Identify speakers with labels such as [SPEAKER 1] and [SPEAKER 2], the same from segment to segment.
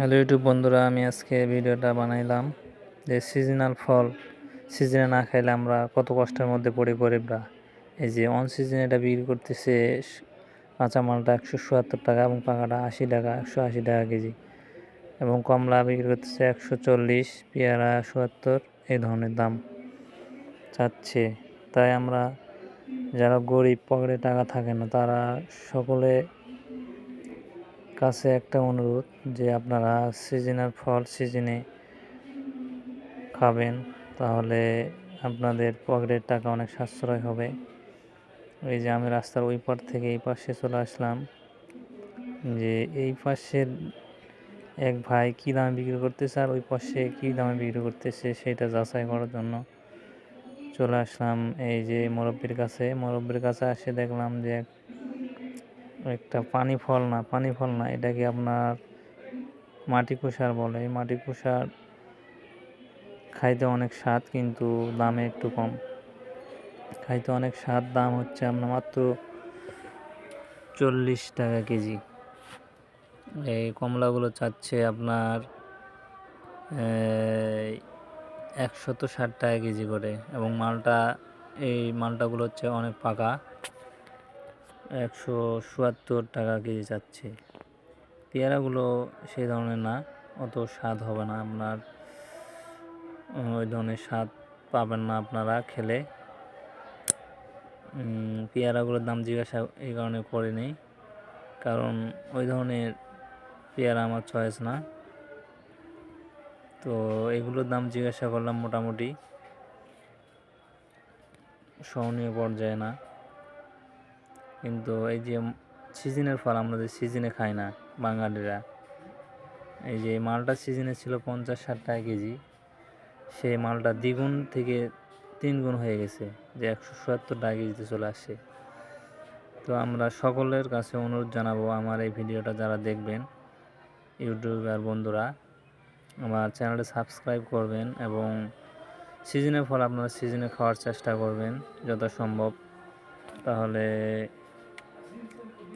[SPEAKER 1] Hello YouTube বন্ধুরা, আমি আজকে ভিডিওটা বানাইলাম যে সিজনাল ফল সিজনে না খাইলে আমরা কত কষ্টের মধ্যে পড়ি গরিবরা এই যে অন সিজনে এটা বিক্রি করতেছে কাঁচা মালটা একশো চুয়াত্তর টাকা এবং পাকাটা আশি টাকা, একশো আশি টাকা কেজি। এবং কমলা বিক্রি করতেছে একশো চল্লিশ, পেয়ারা চুয়াত্তর এই ধরনের দাম চাচ্ছে। তাই আমরা যারা গরিব, পকেটে টাকা থাকে না, তারা সকলে কাছে একটা অনুরোধ যে আপনারা সিজনের ফল সিজনে খাবেন, তাহলে আপনাদের পকেটের টাকা অনেক সাশ্রয় হবে। এই যে আমি রাস্তার ওই পার থেকে এই পাশে চলে আসলাম যে এই পাশের এক ভাই কী দামে বিক্রি করতেছে আর ওই পাশে কী দামে বিক্রি করতেছে সেটা যাচাই করার জন্য চলে আসলাম। এই যে মুরব্বীর কাছে মুরব্বীর কাছে আসে দেখলাম যে একটা পানি ফল না, পানি ফল না, এটাকে আপনার মাটি কুষার বলে। এই মাটি কুষার খাইতে অনেক স্বাদ, কিন্তু দামে একটু কম। খাইতে অনেক স্বাদ, দাম হচ্ছে আপনার মাত্র চল্লিশ টাকা কেজি। এই কমলাগুলো চাচ্ছে আপনার একশত ষাট টাকা কেজি করে। এবং মালটা, এই মালটাগুলো হচ্ছে অনেক পাকা। একশো সুয়াত্তর টাকা কেজি যাচ্ছে। পেয়ারাগুলো সেই ধরনের না, অত স্বাদ হবে না। আপনার ওই ধরনের স্বাদ পাবেন না আপনারা খেলে। পেয়ারাগুলোর দাম জিজ্ঞাসা এই কারণে করিনি কারণ ওই ধরনের পেয়ারা আমার চয়েস না। তো এগুলোর দাম জিজ্ঞাসা করলাম মোটামুটি। সহনীয় পর্যায়ে না। কিন্তু এই যে সিজনের ফল আমরা যে সিজনে খাই না, বাঙালিরা, এই যে মালটা সিজনে ছিল পঞ্চাশ ষাট টাকা কেজি, সেই মালটা দ্বিগুণ থেকে তিন গুণ হয়ে গেছে, যে একশো সত্তর টাকা কেজিতে চলে আসছে। তো আমরা সকলের কাছে অনুরোধ জানাব আমার এই ভিডিওটা যারা দেখবেন ইউটিউবার বন্ধুরা, আমার চ্যানেলটা সাবস্ক্রাইব করবেন এবং সিজনের ফল আপনারা সিজনে খাওয়ার চেষ্টা করবেন যথাসম্ভব। তাহলে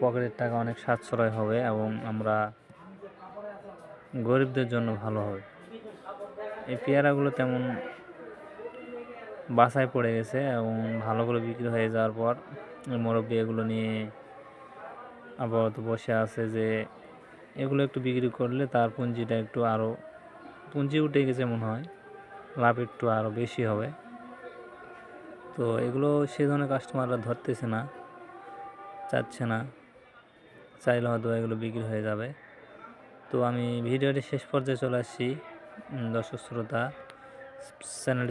[SPEAKER 1] পকেটের টাকা অনেক সাশ্রয় হবে এবং আমরা গরিবদের জন্য ভালো হবে। এই পেয়ারাগুলো তেমন বাসায় পড়ে গেছে এবং ভালো করে বিক্রি হয়ে যাওয়ার পর মুরব্বী এগুলো নিয়ে আপাতত বসে আছে যে এগুলো একটু বিক্রি করলে তার পুঁজিটা একটু আরও পুঁজি উঠে গেছে মনে হয়, লাভ একটু আরও বেশি হবে। তো এগুলো সে ধরনের কাস্টমাররা ধরতেছে না, চাচ্ছে না। চাইলে হয়তো এগুলো বিক্রি হয়ে যাবে। তো আমি ভিডিওটি শেষ পর্যায়ে চলে আসছি। দর্শক, শ্রোতা, চ্যানেলটি